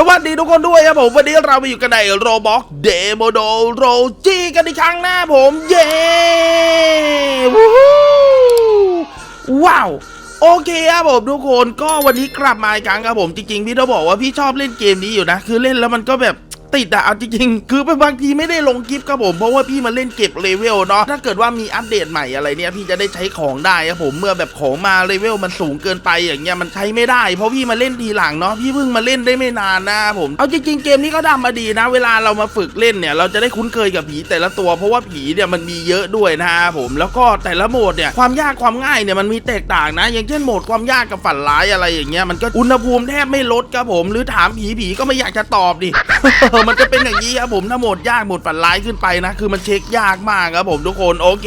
สวัสดีทุกคนด้วยครับผมวันนี้เราไปอยู่กันในโรบอกเดโมโดโรจีกันอีกครั้งหน้าผม เย้วู้ฮู้ว้าวโอเคครับผมทุกคนก็วันนี้กลับมาอีกครั้งครับผมจริงๆพี่ต้องบอกว่าพี่ชอบเล่นเกมนี้อยู่นะ คือเล่นแล้วมันก็แบบ ติดอะเอาจริงๆ คือบางทีไม่ได้ลงคลิปครับผมเพราะว่าพี่มาเล่นเก็บเลเวลเนาะถ้าเกิดว่ามีอัปเดตใหม่อะไรเนี่ยพี่จะได้ใช้ของได้ครับผมเมื่อแบบของมาเลเวลมันสูงเกินไปอย่างเงี้ยมันใช้ไม่ได้ เพราะพี่มาเล่นทีหลังเนาะพี่เพิ่งมาเล่นได้ไม่นานนะผมเอาจริงๆเกมนี้ก็ทำมาดีนะ เวลาเรามาฝึกเล่นเนี่ยเราจะได้คุ้นเคยกับผีแต่ละตัวเพราะว่าผีเนี่ยมันมีเยอะด้วยนะครับผมแล้วก็แต่ละโหมดเนี่ยความยากความง่ายเนี่ยมันมีแตกต่างนะ อย่างเช่นโหมดความยากกับฝันร้ายอะไรอย่างเงี้ยมันก็อุณหภูมิแทบไม่ลดครับผม หรือถามผีผีก็ไม่อยากจะตอบดิมันจะเป็นอย่างนี้ครับผมถ้าโหมดยากโหมดฝันร้ายขึ้นไปนะ คือมันเช็คยากมากครับผมทุกคนโอเค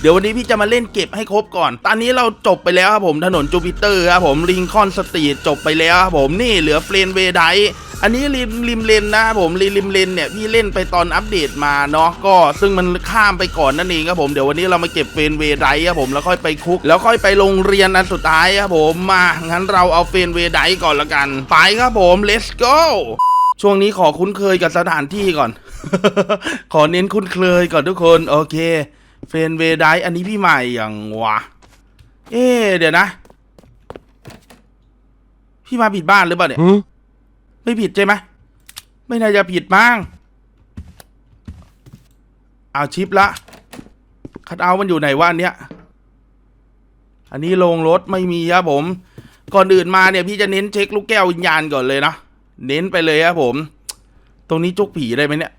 เดี๋ยววันนี้พี่จะมาเล่นเก็บให้ครบก่อน ตอนนี้เราจบไปแล้วครับผมถนนจูปิเตอร์ครับผมลิงคอนสตรีทจบไปแล้วครับผมนี่เหลือเฟรนเวไดอันนี้ริมริมเลนนะครับผมริมริมเลนเนี่ยพี่เล่นไปตอนอัปเดตมาเนาะก็ซึ่งมันข้ามไปก่อนนั่นเองครับผมเดี๋ยววันนี้เรามาเก็บเฟรนเวไดครับผมแล้วค่อยไปคุก แล้วค่อยไปโรงเรียนอันสุดท้ายครับผมมางั้นเราเอาเฟรนเวไดก่อนละกัน ไปครับผม let's go ช่วงนี้ขอคุ้นเคยกับสถานที่ก่อน ขอเน้นคุ้นเคยก่อนทุกคน โอเค เฟรนเวไดอันนี้พี่ใหม่อย่างวะ เอ๊ะเดี๋ยวนะ พี่มาผิดบ้านหรือเปล่าเนี่ยไม่ผิดใช่ไหมไม่น่าจะผิดมั้งเอาชิปละคัดเอาท์มันอยู่ไหนวะอันเนี้ย อันนี้ลงรถไม่มีครับผม ก่อนอื่นมาเนี่ยพี่จะเน้นเช็คลูกแก้ววิญญาณก่อนเลยนะ เน้นไปเลยครับผม ตรงนี้จุกผีได้ไหมเนี่ย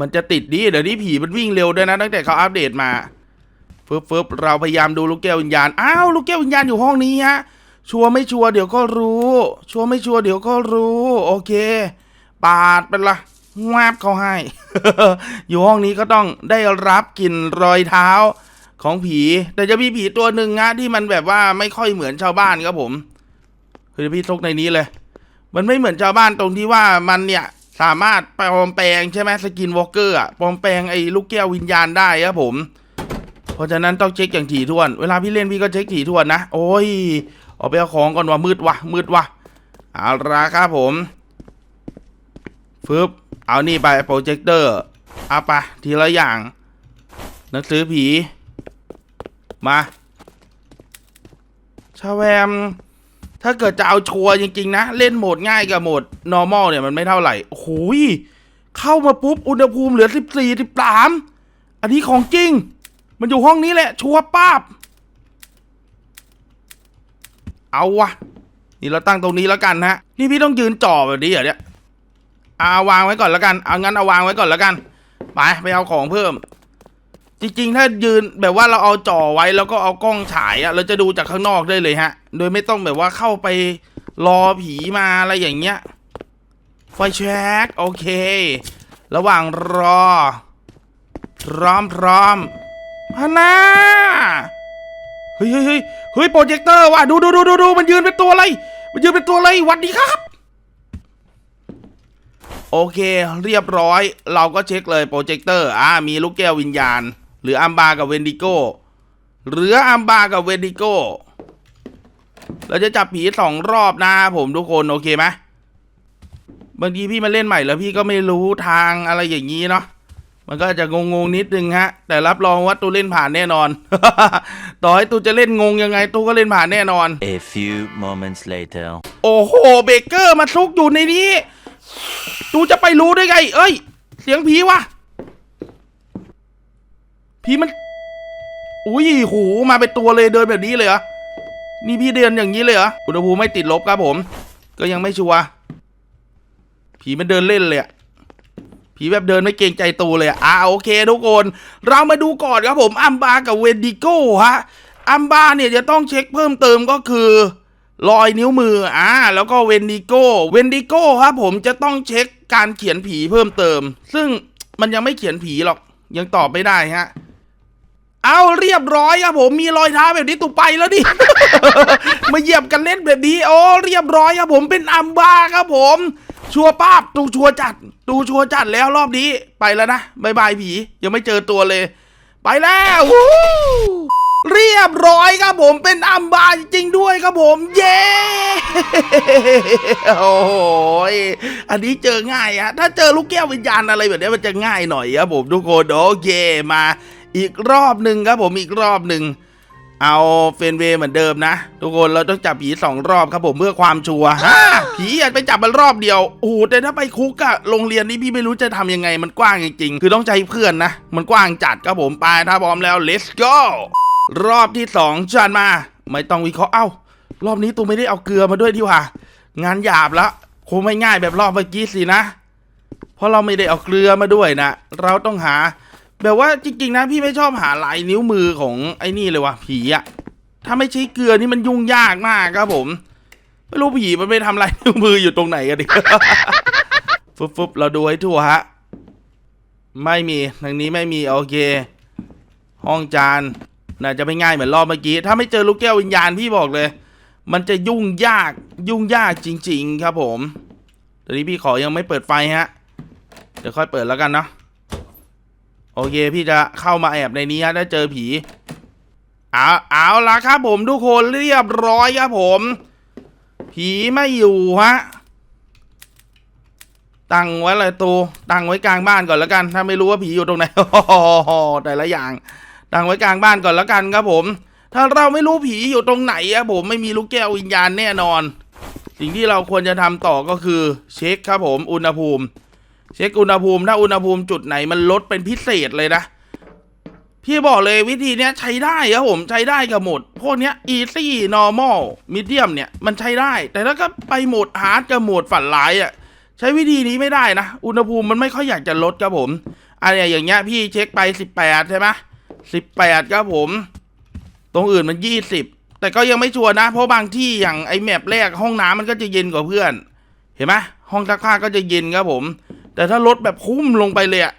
มันจะติดดิเดี๋ยวนี้ผีมันวิ่งเร็วด้วยนะตั้งแต่เขาอัปเดตมาเฟึบเฟึบเราพยายามดูลูกแก้ววิญญาณ อ้าวลูกแก้ววิญญาณอยู่ห้องนี้ฮะ ชัวร์ไม่ชัวร์เดี๋ยวก็รู้ ชัวร์ไม่ชัวร์เดี๋ยวก็รู้ โอเค ปาดเป็นละงาบเขาให้ อยู่ห้องนี้ก็ต้องได้รับกลิ่นรอยเท้าของผี แต่จะมีผีตัวหนึ่งนะที่มันแบบว่าไม่ค่อยเหมือนชาวบ้านครับผมคือพี่ทกในนี้เลย มันไม่เหมือนชาวบ้านตรงที่ว่ามันเนี่ยสามารถปลอมแปลงใช่ไหมสกินวอล์กเกอร์อะปลอมแปลงไอ้ลูกแก้ววิญญาณได้ครับผม เพราะฉะนั้นต้องเช็คอย่างถี่ถ้วน เวลาพี่เล่นพี่ก็เช็คถี่ถ้วนนะ โอ้ยออกไปเอาของก่อนว่ามืดวะมืดวะเอาละครับผมฟึบเอานี่ไปโปรเจคเตอร์เอาไปทีละอย่าง หนังสือผี มาชาแวม ถ้าเกิดจะเอาชัวร์จริงๆนะ เล่นโหมดง่ายกับโหมด normal เนี่ยมันไม่เท่าไหร่โอ้โหยเข้ามาปุ๊บอุณหภูมิเหลือสิบสี่สิบสามอันนี้ของจริง มันอยู่ห้องนี้แหละ ชัวร์ป้าบ เอาวะ นี่เราตั้งตรงนี้แล้วกันนะนี่พี่ต้องยืนจ่อแบบนี้เหรอเนี่ยเอาวางไว้ก่อนแล้วกัน เอางั้นเอาวางไว้ก่อนแล้วกัน ไปไปเอาของเพิ่ม จริงๆ ถ้ายืนแบบว่าเราเอาจ่อไว้แล้วก็เอากล้องฉายอะเราจะดูจากข้างนอกได้เลยฮะ โดยไม่ต้องแบบว่าเข้าไปรอผีมาอะไรอย่างเงี้ย ไฟแช็กโอเค ระหว่างรอ พร้อมพร้อมฮานาเฮ้ยเฮ้ยเฮ้ยเฮ้ยโปรเจคเตอร์ว่ะดูดูดูดูดูมันยืนเป็นตัวอะไร มันยืนเป็นตัวอะไรหวัดดีครับ โอเค เรียบร้อย เราก็เช็คเลยโปรเจคเตอร์อ่ามีลูกแก้ววิญญาณ หรืออัมบากับเวนดิโก้หรืออัมบากับเวนดิโก้ เราจะจับผีสองรอบนะผมทุกคนโอเคไหมบางทีพี่มาเล่นใหม่แล้วพี่ก็ไม่รู้ทางอะไรอย่างนี้เนาะมันก็จะงงงๆนิดนึงฮะ แต่รับรองว่าตูเล่นผ่านแน่นอน ต่อให้ตูจะเล่นงงยังไงตูก็เล่นผ่านแน่นอน A few moments later. โอ้โหเบเกอร์มาซุกอยู่ในนี้ตูจะไปรู้ได้ไง เอ้ย เสียงผีวะผีมัน อุ้ยหูมาเป็นตัวเลยเดินแบบนี้เลยเหรอ นี่พี่เดินอย่างนี้เลยเหรอ อุณหภูมิไม่ติดลบครับผม ก็ยังไม่ชัวร์ ผีมันเดินเล่นเลยอะผีแบบเดินไม่เกรงใจตูเลยอะอ่าโอเคทุกคน เรามาดูก่อนครับผม อัมบากับเวนดิโก้ฮะ อัมบาเนี่ยจะต้องเช็คเพิ่มเติมก็คือรอยนิ้วมือ อ่า แล้วก็เวนดิโก้ เวนดิโก้ครับผมจะต้องเช็คการเขียนผีเพิ่มเติม ซึ่งมันยังไม่เขียนผีหรอก ยังตอบไม่ได้ฮะ เอาเรียบร้อยครับผมมีรอยเท้าแบบนี้ตุไปแล้วดิ มาเหยียบกันเล่นแบบนี้ โอ้เรียบร้อยครับผมเป็นอัมบาครับผม ชัวร์ป้าบตูชัวร์จัดตูชัวร์จัดแล้วรอบนี้ไปแล้วนะบายบายผียังไม่เจอตัวเลย ไปแล้วเรียบร้อยครับผมเป็นอัมบาจริงด้วยครับผม เย้โอ้ยอันนี้เจอง่ายอะถ้าเจอลูกแก้ววิญญาณอะไรแบบนี้มันจะง่ายหน่อยครับผมทุกคนโอเคมา อีกรอบหนึ่งครับผมอีกรอบหนึ่งเอาเฟนเวย์เหมือนเดิมนะ ทุกคนเราต้องจับผีสองรอบครับผมเพื่อความชัวร์ผีอยาไปจับมันรอบเดียวโอ้แต่ถ้าไปคุกอะโรงเรียนนี้พี่ไม่รู้จะทำยังไงมันกว้างจริงๆ คือต้องใช้เพื่อนนะ มันกว้างจัดครับผมไปถ้าพร้อมแล้ว let's go รอบที่สองจันมา ไม่ต้องวิเคราะห์เอ้า รอบนี้ตูไม่ได้เอาเกลือมาด้วยที่ว่างานหยาบละคงไม่ง่ายแบบรอบเมื่อกี้สินะ เพราะเราไม่ได้เอาเกลือมาด้วยนะเราต้องหา แบบว่าจริง ๆ นะพี่ไม่ชอบหาลายนิ้วมือของไอ้นี่เลยว่ะผีอะถ้าไม่ใช้เกลือนี่มันยุ่งยากมากครับผม ไม่รู้ผีมันไปทำลายนิ้วมืออยู่ตรงไหนกันดิฟึบฟึบเราดูให้ทั่วฮะ ไม่มีทางนี้ไม่มีโอเค ห้องจานน่าจะไม่ง่ายเหมือนรอบเมื่อกี้ ถ้าไม่เจอลูกแก้ววิญญาณพี่บอกเลย มันจะยุ่งยากยุ่งยากจริง ๆ ครับผมตอนนี้พี่ขอยังไม่เปิดไฟฮะ เดี๋ยวค่อยเปิดแล้วกันเนาะ โอเค พี่จะเข้ามาแอบในนี้ฮะถ้าเจอผีเอาเอาละครับผมทุกคนเรียบร้อยครับผม ผีไม่อยู่ฮะตั้งไว้เลยตูตั้งไว้กลางบ้านก่อนแล้วกัน ถ้าไม่รู้ว่าผีอยู่ตรงไหนแต่ละอย่าง ตั้งไว้กลางบ้านก่อนแล้วกันครับผม ถ้าเราไม่รู้ผีอยู่ตรงไหนอะผมไม่มีลูกแก้ววิญญาณแน่นอน สิ่งที่เราควรจะทำต่อก็คือ เช็คครับผม อุณหภูมิ เช็คอุณหภูมิถ้าอุณหภูมิจุดไหนมันลดเป็นพิเศษเลยนะ พี่บอกเลยวิธีเนี้ยใช้ได้ครับผมใช้ได้กับโหมด พวกเนี้ย easy normal medium เนี่ยมันใช้ได้ แต่ถ้าก็ไปโหมด hard กับโหมดฝันร้ายอะ่ะใช้วิธีนี้ไม่ได้นะ อุณหภูมิมันไม่ค่อยอยากจะลดครับผมอะไรอย่างเงี้ยพี่เช็คไป 18 ใช่ไหม18ครับผม ตรงอื่นมัน20แต่ก็ยังไม่ชัวร์นะ เพราะบางที่อย่างไอแมปแรกห้องน้ำมันก็จะเย็นกว่าเพื่อน เห็นไหมห้องซักผ้าก็จะเย็นครับผม แต่ถ้าลดแบบคุ้มลงไปเลยอะ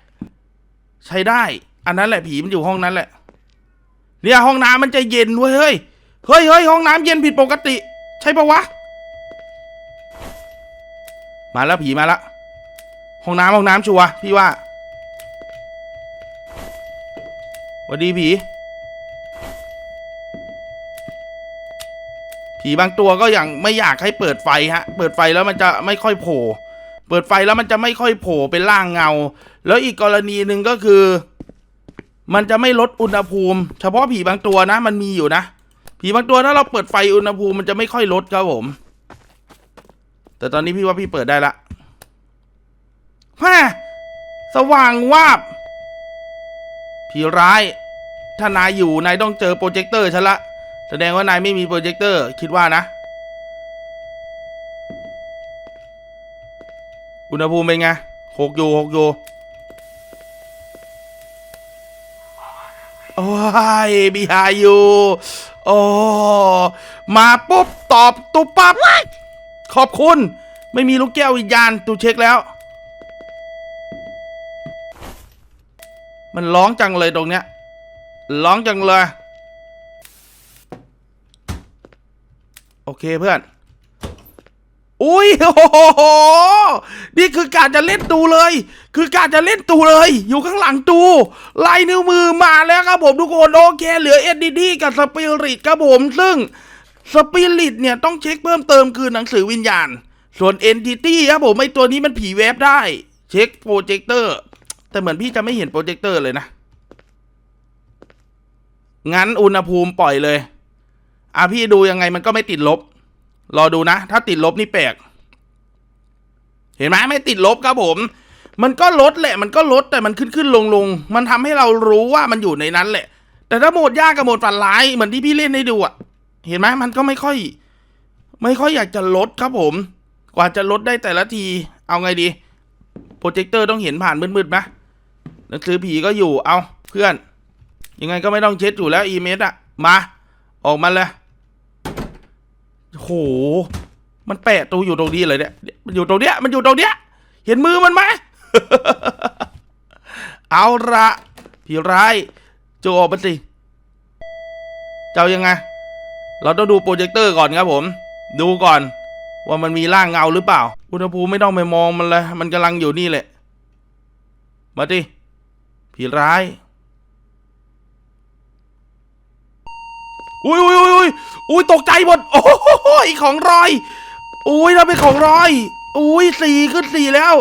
ใช้ได้ อันนั้นแหละผีมันอยู่ห้องนั้นแหละ เนี่ยห้องน้ำมันจะเย็นเว้ยเฮ้ยเฮ้ยเฮ้ยห้องน้ำเย็นผิดปกติ ใช่ปะวะ มาแล้วผีมาแล้วห้องน้ำห้องน้ำชัวพี่ว่าสวัสดีผี ผีบางตัวก็อย่างไม่อยากให้เปิดไฟฮะ เปิดไฟแล้วมันจะไม่ค่อยโผล่ เปิดไฟแล้วมันจะไม่ค่อยโผล่เป็นร่างเงา แล้วอีกกรณีหนึ่งก็คือ มันจะไม่ลดอุณหภูมิ เฉพาะผีบางตัวนะ มันมีอยู่นะ ผีบางตัวถ้าเราเปิดไฟอุณหภูมิมันจะไม่ค่อยลดครับผม แต่ตอนนี้พี่ว่าพี่เปิดได้ละแม่สว่างวาบ ผีร้าย ถ้านายอยู่นายต้องเจอโปรเจคเตอร์ฉันละ แสดงว่านายไม่มีโปรเจคเตอร์ คิดว่านะ อุณหภูมิเป็นไงหกอยู่หกอยู่โอ้ยบีฮายูโอ้มาปุ๊บตอบตุบปั๊บขอบคุณ ไม่มีลูกแก้ววิญญาณตูเช็คแล้ว มันร้องจังเลยตรงเนี้ยร้องจังเลย โอเคเพื่อน อุ้ยโอ้โหนี่คือการจะเล่นตูเลย คือการจะเล่นตูเลย อยู่ข้างหลังตูลายนิ้วมือมาแล้วครับผมทุกคนโอเคเหลือเอ็ดดีกับสปิริตครับผมซึ่งสปิริตเนี่ยต้องเช็คเพิ่มเติมคือหนังสือวิญญาณ ส่วนเอนติตี้ครับผมไอตัวนี้มันผีเวฟได้ เช็คโปรเจคเตอร์ แต่เหมือนพี่จะไม่เห็นโปรเจคเตอร์เลยนะ งั้นอุณหภูมิปล่อยเลย อะพี่ดูยังไงมันก็ไม่ติดลบ รอดูนะ ถ้าติดลบนี่แปลก เห็นไหมไม่ติดลบครับผม มันก็ลดแหละ มันก็ลดแต่มันขึ้นขึ้นลงลงมันทำให้เรารู้ว่ามันอยู่ในนั้นแหละ แต่ถ้าโหมดยากกับโหมดฝันร้ายเหมือนที่พี่เล่นให้ดูอะเห็นไหมมันก็ไม่ค่อย ไม่ค่อยอยากจะลดครับผม กว่าจะลดได้แต่ละที เอาไงดีโปรเจคเตอร์ต้องเห็นผ่านมืดๆนะหนังสือผีก็อยู่เอาเพื่อน ยังไงก็ไม่ต้องเช็ดอยู่แล้วอีเมสอะมา ออกมาเลย ห มันแปะตัวอยู่ตรงนี้เลยเนี่ย มันอยู่ตรงเนี้ย มันอยู่ตรงเนี้ย เห็นมือมันไหม เอาละพี่ร้ายจออกมาสิเจ้ายังไง เราต้องดูโปรเจคเตอร์ก่อนครับผม ดูก่อน ว่ามันมีร่างเงาหรือเปล่า อุณหภูมิไม่ต้องไปมองมันเลย มันกำลังอยู่นี่แหละ มาดิผีร้าย อุ้ยอุ้ยอุ้ยอุ้ยอุ้ยตกใจหมด โอ้โหของรอย อุ้ยเราเป็นของรอย อุ้ยสี่ขึ้นสี่แล้ว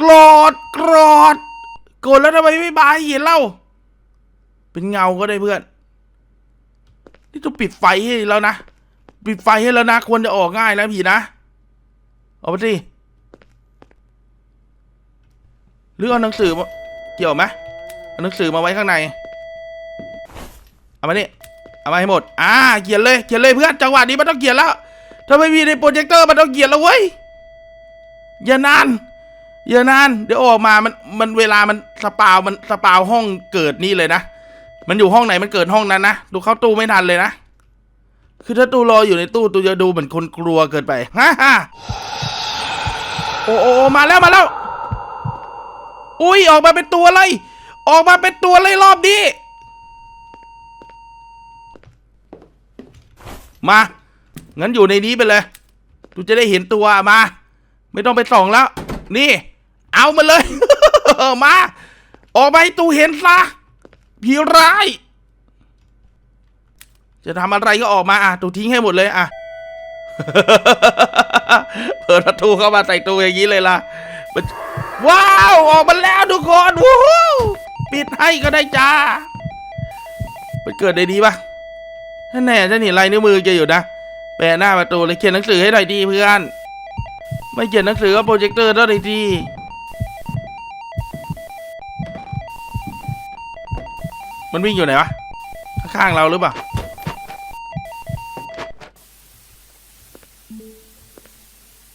กรอดกรอดกดแล้วทำไมไม่บายเห็นเล่า เป็นเงาก็ได้เพื่อน นี่ต้องปิดไฟให้แล้วนะ ปิดไฟให้แล้วนะ ควรจะออกง่ายนะพี่นะ เอาไปสิหรือเอาหนังสือมาเกี่ยวไหมเอาหนังสือมาไว้ข้างใน เอามานี่ เอามาให้หมด อ่า เขียนเลย เขียนเลยเพื่อน จังหวะนี้มันต้องเขียนแล้ว ถ้าไม่มีในโปรเจคเตอร์มันต้องเขียนแล้วเว้ย อย่านาน อย่านาน เดี๋ยวออกมา มัน มันเวลามันสปาว มันสปาวห้องเกิดนี่เลยนะ มันอยู่ห้องไหนมันเกิดห้องนั้นนะ ดูเข้าตู้ไม่ทันเลยนะ คือถ้าตู้รออยู่ในตู้ตู้จะดูเหมือนคนกลัวเกินไปฮ่าฮ่าโอ้โอ้มาแล้วมาแล้ว อุ้ยออกมาเป็นตัวเลย ออกมาเป็นตัวเลยรอบนี้ มางั้นอยู่ในนี้ไปเลยตูจะได้เห็นตัวมา ไม่ต้องไปส่องแล้ว นี่ เอามาเลย มา ออกมาให้ตูเห็นซะผีร้าย จะทำอะไรก็ออกมาอะตูทิ้งให้หมดเลยอะเปิดประตูเข้ามาใส่ตูอย่างนี้เลยล่ะว้าวออกมาแล้วทุกคนวู้ปิดให้ก็ได้จ้ามันเกิดได้ดีปะ ถ้าแน่ฉันเห็นลายนิ้วมือแกอยู่นะ แปะหน้าประตูเลยเขียนหนังสือให้หน่อยดีเพื่อน ไม่เขียนหนังสือก็โปรเจคเตอร์ได้เลยดีมันวิ่งอยู่ไหนวะ ข้างๆเราหรือเปล่า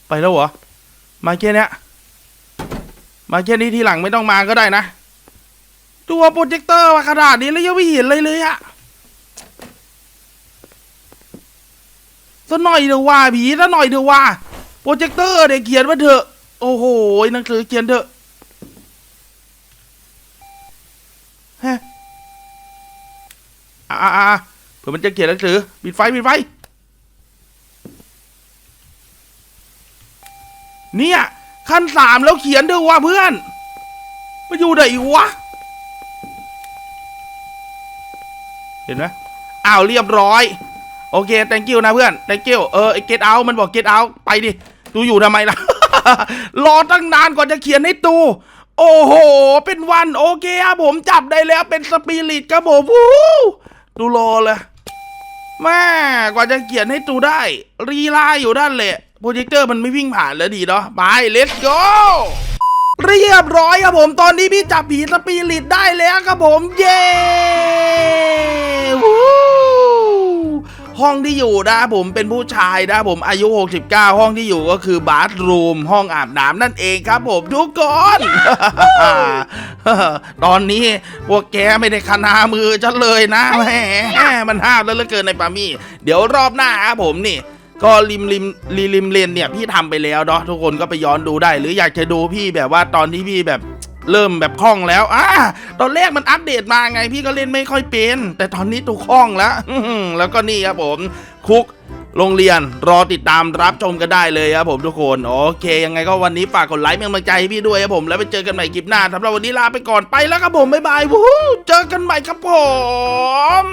ไปแล้วเหรอ มาแค่เนี้ยมาแค่นี้ทีหลังไม่ต้องมาก็ได้นะ ตัวโปรเจคเตอร์มาขนาดนี้แล้วยังไม่เห็นเลยเลยอะ สักหน่อยเถอะว่าผีสักหน่อยเถอะว่าโปรเจคเตอร์เด็กเขียนมาเถอะ โอ้โหหนังสือเขียนเถอะฮะอ่าอ่าเผื่อมันจะเขียนหนังสือปิดไฟปิดไฟเนี่ยขั้นสามแล้วเขียนด้วยว่าเพื่อนมาอยู่ไหนวะเห็นไหมอ้าวเรียบร้อย โอเค thank you นะเพื่อน thank you เออไอ get out มันบอก get out ไปดิตูอยู่ทำไมล่ะ รอตั้งนานกว่าจะเขียนให้ตูโอ้โห เป็นวันโอเคครับผมจับได้แล้วเป็นสปิริตครับผมวู้ตูรอเลยแม่กว่าจะเขียนให้ตูได้ รีไลน์อยู่ด้านแหละโปรเจคเตอร์มันไม่วิ่งผ่านแล้วดีเนาะไป let's go เรียบร้อยครับผมตอนนี้พี่จับผีสปิริตได้แล้วครับผมเย้วู้ ห้องที่อยู่นะผมเป็นผู้ชายนะผมอายุ 69 ห้องที่อยู่ก็คือบาร์รูม ห้องอาบน้ำนั่นเองครับผมทุกคนตอนนี้พวกแกไม่ได้คณามือฉันเลยนะแหมมันห้ามแล้วเหลือเกินในปามี่ เดี๋ยวรอบหน้าครับผมนี่ก็ริมริมริมริมเลนเนี่ยพี่ทำไปแล้วเนาะทุกคนก็ไปย้อนดูได้ หรืออยากจะดูพี่แบบว่าตอนที่พี่แบบ เริ่มแบบคล่องแล้วอ่าตอนแรกมันอัปเดตมาไงพี่ก็เล่นไม่ค่อยเป็น แต่ตอนนี้ตัวคล่องแล้วแล้วก็นี่ครับผมคุกโรงเรียนรอติดตามรับชมกันได้เลยครับผมทุกคน โอเค ยังไงก็วันนี้ฝากกดไลค์เป็นกำลังใจให้พี่ด้วยครับผมแล้วไปเจอกันใหม่คลิปหน้าสำหรับวันนี้ลาไปก่อนไปแล้วครับผม บ๊ายบายวู้เจอกันใหม่ครับผม